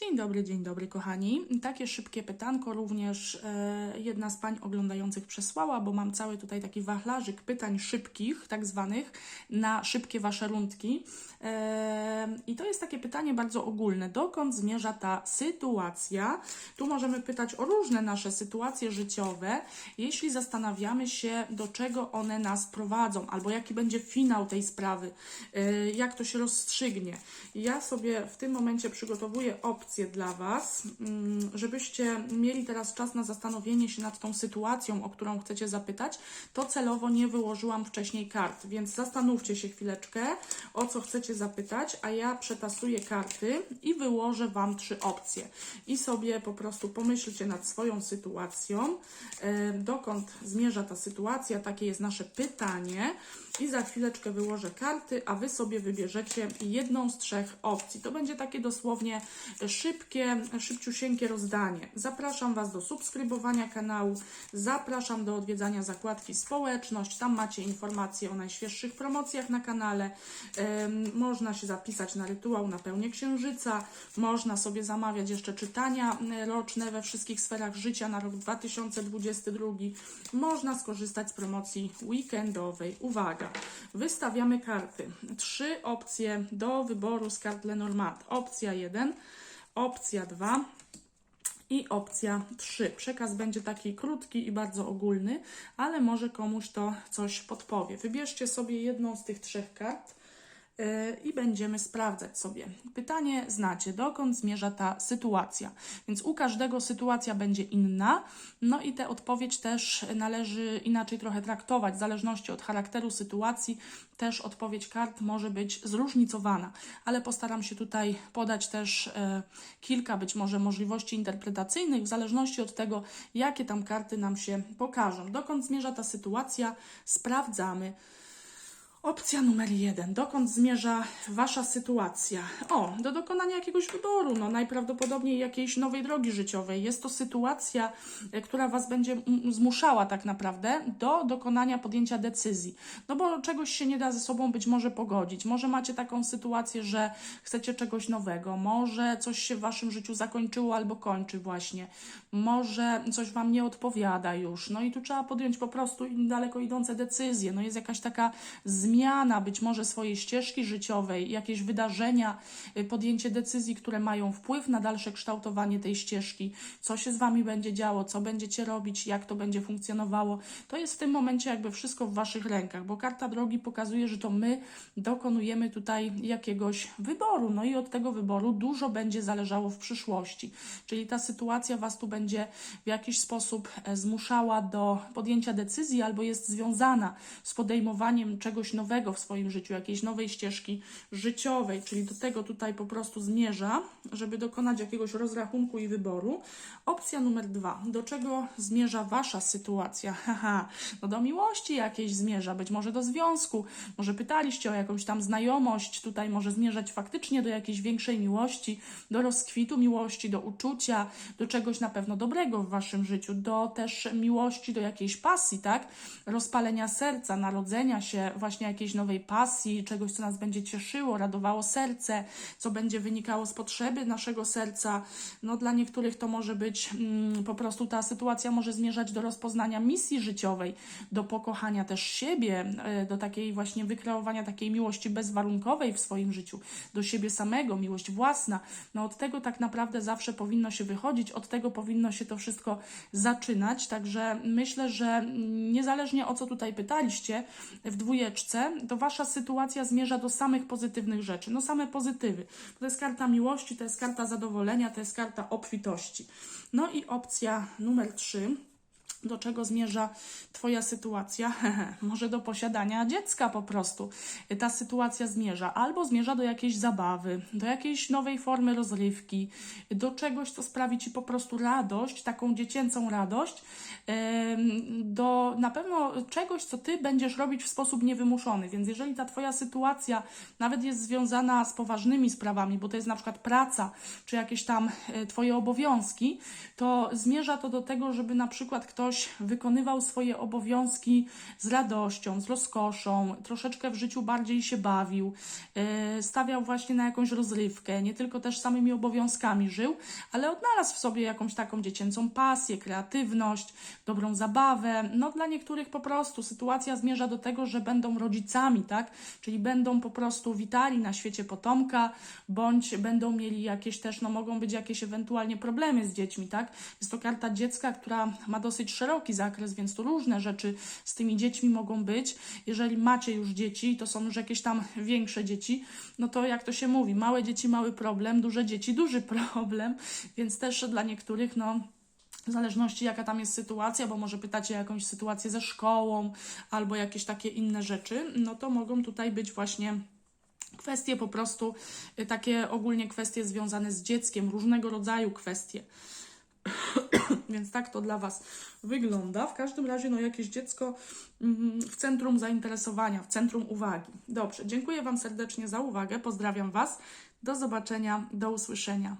Dzień dobry, dzień dobry, kochani. Takie szybkie pytanko również e, jedna z pań oglądających przesłała, bo mam cały tutaj taki wachlarzyk pytań szybkich, tak zwanych, na szybkie wasze rundki. E, I to jest takie pytanie bardzo ogólne. Dokąd zmierza ta sytuacja? Tu możemy pytać o różne nasze sytuacje życiowe, jeśli zastanawiamy się, do czego one nas prowadzą, albo jaki będzie finał tej sprawy, e, jak to się rozstrzygnie. Ja sobie w tym momencie przygotowuję dla Was, mm, żebyście mieli teraz czas na zastanowienie się nad tą sytuacją, o którą chcecie zapytać. To celowo nie wyłożyłam wcześniej kart, więc zastanówcie się chwileczkę, o co chcecie zapytać, a ja przetasuję karty i wyłożę Wam trzy opcje. I sobie po prostu pomyślcie nad swoją sytuacją, e, dokąd zmierza ta sytuacja, takie jest nasze pytanie. I za chwileczkę wyłożę karty, a Wy sobie wybierzecie jedną z trzech opcji. To będzie takie dosłownie szybkie, szybciusieńkie rozdanie. Zapraszam Was do subskrybowania kanału, zapraszam do odwiedzania zakładki społeczność. Tam macie informacje o najświeższych promocjach na kanale. Można się zapisać na rytuał na pełnię księżyca. Można sobie zamawiać jeszcze czytania roczne we wszystkich sferach życia na rok 2022. Można skorzystać z promocji weekendowej. Uwaga, wystawiamy karty. Trzy opcje do wyboru z kart Lenormand. Opcja 1, opcja 2 i opcja 3. Przekaz będzie taki krótki i bardzo ogólny, ale może komuś to coś podpowie. Wybierzcie sobie jedną z tych trzech kart i będziemy sprawdzać sobie. Pytanie znacie, dokąd zmierza ta sytuacja. Więc u każdego sytuacja będzie inna, no i tę odpowiedź też należy inaczej trochę traktować, w zależności od charakteru sytuacji. Też odpowiedź kart może być zróżnicowana, ale postaram się tutaj podać też e, kilka być może możliwości interpretacyjnych, w zależności od tego, jakie tam karty nam się pokażą. Dokąd zmierza ta sytuacja, sprawdzamy. Opcja numer jeden. Dokąd zmierza Wasza sytuacja? O, do dokonania jakiegoś wyboru, no najprawdopodobniej jakiejś nowej drogi życiowej. Jest to sytuacja, e, która Was będzie zmuszała tak naprawdę do dokonania podjęcia decyzji. No bo czegoś się nie da ze sobą być może pogodzić. Może macie taką sytuację, że chcecie czegoś nowego, może coś się w Waszym życiu zakończyło albo kończy właśnie, może coś Wam nie odpowiada już. No i tu trzeba podjąć po prostu daleko idące decyzje. No jest jakaś taka zmiana być może swojej ścieżki życiowej, jakieś wydarzenia, y, podjęcie decyzji, które mają wpływ na dalsze kształtowanie tej ścieżki, co się z Wami będzie działo, co będziecie robić, jak to będzie funkcjonowało. To jest w tym momencie jakby wszystko w Waszych rękach, bo karta drogi pokazuje, że to my dokonujemy tutaj jakiegoś wyboru, no i od tego wyboru dużo będzie zależało w przyszłości. Czyli ta sytuacja Was tu będzie w jakiś sposób e, zmuszała do podjęcia decyzji albo jest związana z podejmowaniem czegoś nowego w swoim życiu, jakiejś nowej ścieżki życiowej, czyli do tego tutaj po prostu zmierza, żeby dokonać jakiegoś rozrachunku i wyboru. Opcja numer dwa. Do czego zmierza Wasza sytuacja? Haha, no do miłości jakiejś zmierza, być może do związku, może pytaliście o jakąś tam znajomość, tutaj może zmierzać faktycznie do jakiejś większej miłości, do rozkwitu miłości, do uczucia, do czegoś na pewno dobrego w Waszym życiu, do też miłości, do jakiejś pasji, tak? Rozpalenia serca, narodzenia się właśnie jakiejś nowej pasji, czegoś, co nas będzie cieszyło, radowało serce, co będzie wynikało z potrzeby naszego serca. No dla niektórych to może być mm, po prostu ta sytuacja może zmierzać do rozpoznania misji życiowej, do pokochania też siebie, e, do takiej właśnie wykreowania takiej miłości bezwarunkowej w swoim życiu, do siebie samego, miłość własna. No od tego tak naprawdę zawsze powinno się wychodzić, od tego powinno się to wszystko zaczynać. Także myślę, że mm, niezależnie o co tutaj pytaliście w dwójeczce, to wasza sytuacja zmierza do samych pozytywnych rzeczy. No same pozytywy. To jest karta miłości, to jest karta zadowolenia, to jest karta obfitości. No i opcja numer trzy do czego zmierza Twoja sytuacja? Może do posiadania dziecka po prostu. Ta sytuacja zmierza albo zmierza do jakiejś zabawy, do jakiejś nowej formy rozrywki, do czegoś, co sprawi Ci po prostu radość, taką dziecięcą radość, do na pewno czegoś, co Ty będziesz robić w sposób niewymuszony. Więc jeżeli ta Twoja sytuacja nawet jest związana z poważnymi sprawami, bo to jest na przykład praca, czy jakieś tam e, Twoje obowiązki, to zmierza to do tego, żeby na przykład ktoś ktoś wykonywał swoje obowiązki z radością, z rozkoszą, troszeczkę w życiu bardziej się bawił, yy, stawiał właśnie na jakąś rozrywkę, nie tylko też samymi obowiązkami żył, ale odnalazł w sobie jakąś taką dziecięcą pasję, kreatywność, dobrą zabawę. No dla niektórych po prostu sytuacja zmierza do tego, że będą rodzicami, tak? Czyli będą po prostu witali na świecie potomka, bądź będą mieli jakieś też, no mogą być jakieś ewentualnie problemy z dziećmi, tak? Jest to karta dziecka, która ma dosyć szeroki zakres, więc tu różne rzeczy z tymi dziećmi mogą być. Jeżeli macie już dzieci, to są już jakieś tam większe dzieci, no to jak to się mówi, małe dzieci, mały problem, duże dzieci, duży problem, więc też dla niektórych, no w zależności jaka tam jest sytuacja, bo może pytacie jakąś sytuację ze szkołą albo jakieś takie inne rzeczy, no to mogą tutaj być właśnie kwestie po prostu, y, takie ogólnie kwestie związane z dzieckiem, różnego rodzaju kwestie. Więc tak to dla Was wygląda. W każdym razie, no jakieś dziecko mm, w centrum zainteresowania, w centrum uwagi. Dobrze, dziękuję Wam serdecznie za uwagę. Pozdrawiam Was. Do zobaczenia, do usłyszenia.